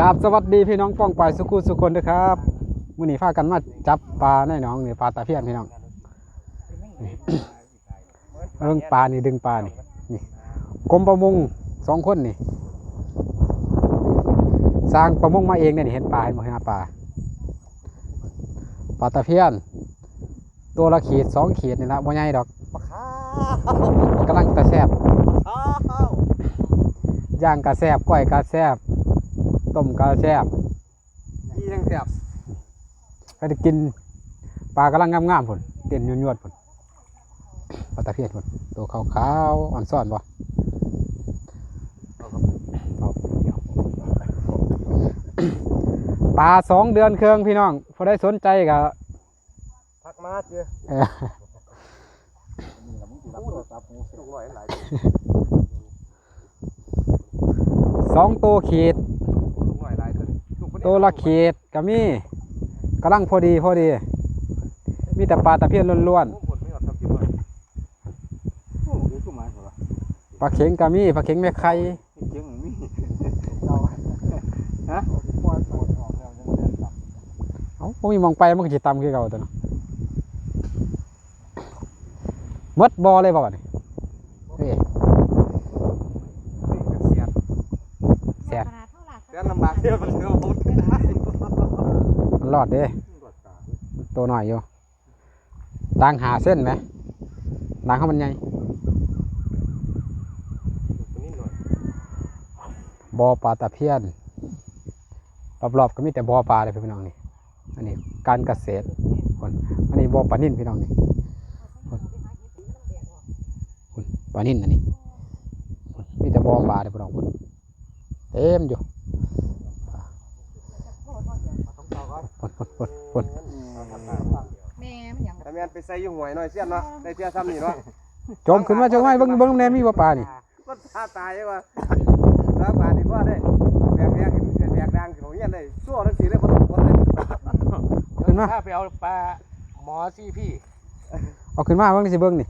กราบสวัสดีพี่น้องป้องปลายสุขุสุคนด้วยครับมื้อนี้พากันมาจับปลาในหนองนี่ปลาตะเพียนพี่น้องนี่เรื่องปลานี่ดึงปลานี่นี่กรมประมงสองคนนี่ สร้างประมงมาเองเนี่ยนี่เห็นปลาเห็นบ่เห็นปลาปลาตะเพียน ตัวละขีดสองขีดนี่ละบ่ใหญ่ดอกปลาข้าวกำลังตะแซบข้าวย่างกระแซบก้อยกระแซบ ต้มกระแซบยี่ยังเสียบก็ได้กินปลากำลังงามๆผลเต้นยวดๆผลปลาตะเพียนผลตัวขาวๆอ่อนซ่อนบ่เอาเดี๋ยวปลาสองเดือนเครื่องพี่น้องพอได้สนใจก็พักมาเจ้เออรับโทรศัพท์กูสุกหน่อยหลายสองตัวขีด สุกหน่อยหลาย ตัวตัวละขีดก็มีกำลังพอดีพอดี มีแต่ปลาตะเพียนล้วนผลไม่ออกทำที่มาโอ้โหชุ่มมาเหรอๆปลาเข็งก็มีปลาเข็งแม่ไข่เจ๋งมีเราฮะปล่อยปล่อยออกแล้วยังไม่ได้ตับเอ้าบ่มีมองไปมันก็สิต่ำคือเก่าตัวเนาะหมดบ่อเลยบ่บัดนี้เฮ้ย เสียด แซ่บ เสียดลำบากเที่ยวมันเที่ยวหมดได้มันรอดเด้ตัวหน่อยอยู่ดังหาเส้นไหมดังเขามันใหญ่นี่หน่อยบ่อปลาตะเพียนรอบๆก็มีแต่บ่อปลาเลยพี่น้องนี่อันนี้การเกษตรคนอันนี้บ่อปลานิ่นพี่น้องนี่คนปลานิ่นอันนี้มีแต่บ่อปลาเลยพี่น้องคนเต็มอยู่ ต้องต่อก่อน ค นคนคนคนแม่มันหยัง แต่แมนไปใส่ยุ่งหวยหน่อยเสี้ยนเนาะได้เสี้ยซ้ำนี่เนาะจมขึ้นมาจมมาเบิ่งเบิ่งแน่มีบ่ปลานี่มันท่าตายว่ะสามบาทนี่พ่อได้แบกแบกแบกดังเขาเงี้ยเลยชั่วทั้งสี่เลยบ่ต้องกดเลยขึ้นมาถ้าไปเอาปลาหมอซี่พี่เอาขึ้นมาเบิ่งสิเบิ่งนี่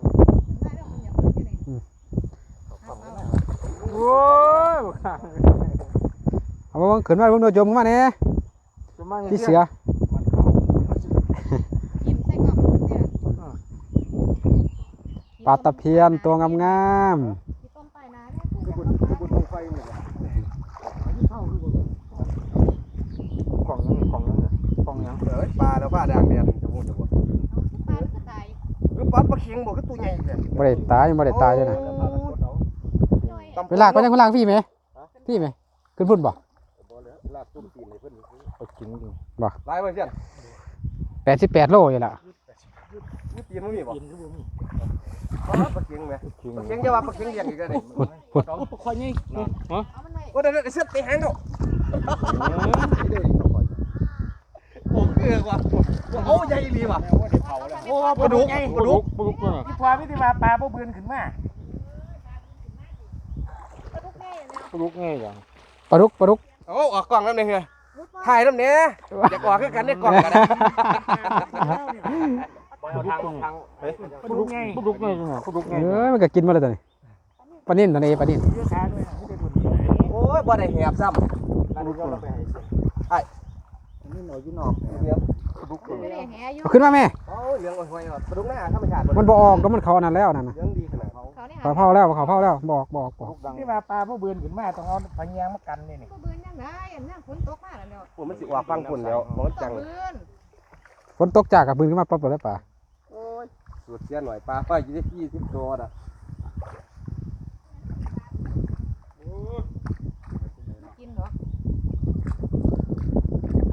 มาเรื่องมันหยังเพิ่นที่นี่เอาเอาโอ้ยเอามาเบิ่งขึ้นมาเบิ่งโดนจมขึ้นมาแน่จะมาพี่เสือ ยิ้มใส่กล่องมันเนี่ย ปลาตะเพียนตัวงามที่ต้มไปนะเนี่ยคือบุญบุญลงไฟนี่และของยังของยังของยังเอ้ยปลาแล้วปลาด่างแดงจะพูดจะพูดปลามันก็ตายคือปลาปลาเข็งบอกคือตัวใหญ่เลยๆบ่ได้ตายยังบ่ได้ตายเลยนะย่อยเวลากก็ยังเวลากพี่ไหมพี่ไหมขึ้นพุ่นบ่ลากตุ้มตีนเลยเพิ่อนเอากินดิลายไว้เสี้ยน88โลอยู่ละนี่ตีนไมันมีบ่กินก็บ่มี ปลาเข็งไหมกินปลาเข็งจะว่าปลาเข็งเลี้ยงอีกแล้วนี่พุ่นพุ่นเอาค่อยนี่ฮะเอามันไว้โอ้เดี๋ยวเสื้อตีหางเนาะโอ้เกลือว่ะโอ้ใหญ่ดีว่ะโอ้ปลาดุกปลาดุกปลาดุกที่พอไม่ได้มาปลาบ่เบือนขึ้นมาปลาดุกแม่เนี่ยปลาดุกแง่ยังปลาดุกปลาดุกโอ้ออกกล้องแล้วเนี่ยมุดบ่ถ่ายน้ำเนี้ยอยากออกคือกันได้กล้องกันนะ ปลาดุกทางทางปลาดุกแง่ปลาดุกแง่จังหวะปลาดุกแง่เอ้ยมันก็กินมาเลยตัวนี้ปลานิ่นตัวนี้ปลานิ่นเยอะช้าด้วยนะไม่ได้ดุนโอ้ยบ่ได้แหบซ้ปลาดุกเราไปให้ำนี่หน่อยอยู่นอกเลี้ยงไม่ได้แหอยู่เอาขึ้นมาแม่โอ้ยเลี้ยงไว้ๆปลาดุกหน้าธรรมชาติมันบ่ออกก็มันเขาอันนั้นแล้วนั่นน่ะเลี้ยงดีขนาดเขาเขาเนี่ยเขาเผาแล้วเขาเผาแล้วบอกบอกบอกดังที่มาปลาบ่เบือนขึ้นมาต้องเอาพะแยงมากันนี่นี่บ่เบือนยังไงอันนั้นฝนตกมาแล้วเนาะผมมันสิออกฟังคนแล้วมันตจักงเบือนฝนตกจากกับปืนขึ้นมาปั๊บเลยป่า โอ้ยสูดเสียหน่อยปลาไฟยี่สิบยี่สิบตัวอะกินเหรอ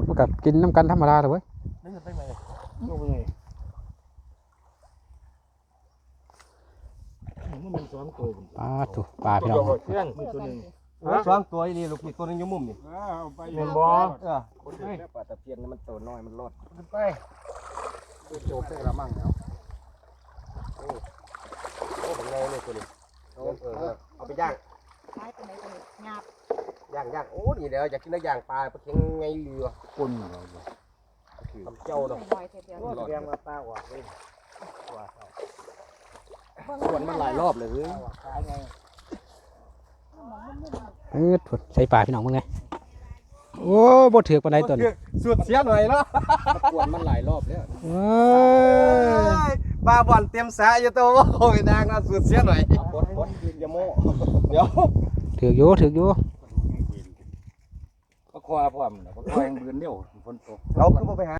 มันก็กินน้ำกันธรรมดาเลยเว้ยนี่จะไปไหนลูกไปไงมันเป็นสองตัวปลาถูกปลาพี่น้องเพื่อนมือตัวนึงสองตัวนี่ลูกพี่ตัวนึงอยู่มุมนี่เงินบ่เออคนเดียวปลาตะเพียนมันตัวน้อยมันรอดไปโจกใส่ละมั่งแล้ว โอ้โอ้เป็นไงเนี่ยตัวนี้เออเอาไปย่างตายไปไหนตัวนี้หยาบย่างย่างโอ้นี่เดี๋ยวอยากกินได้ย่างปลาปลาเค็งไงเรือคนทำเจ้าเนาะบ่อยๆเดียวว่าแสดงว่าปลาออกเลยส่วนมันหลายรอบเลยขายไงเออถูกใส่ปลาพี่น้องมึงไงโอ้ยบ่ถือกปานใดตัวนี้สุดเสียหน่อยเนาะกวนมันหลายรอบแล้ว เอ้ยปลาบ่อนเต็มสระอยู่ตัวโอ้ยนางนะสุดเสียหน่อยปดปดอย่าโม่เดี๋ยวถือกอยู่ถือกอยู่ก็คว้าพร้อมแล้วก็คว้าแห่งบืนเดียวฝนตกเราคือบ่ไปหา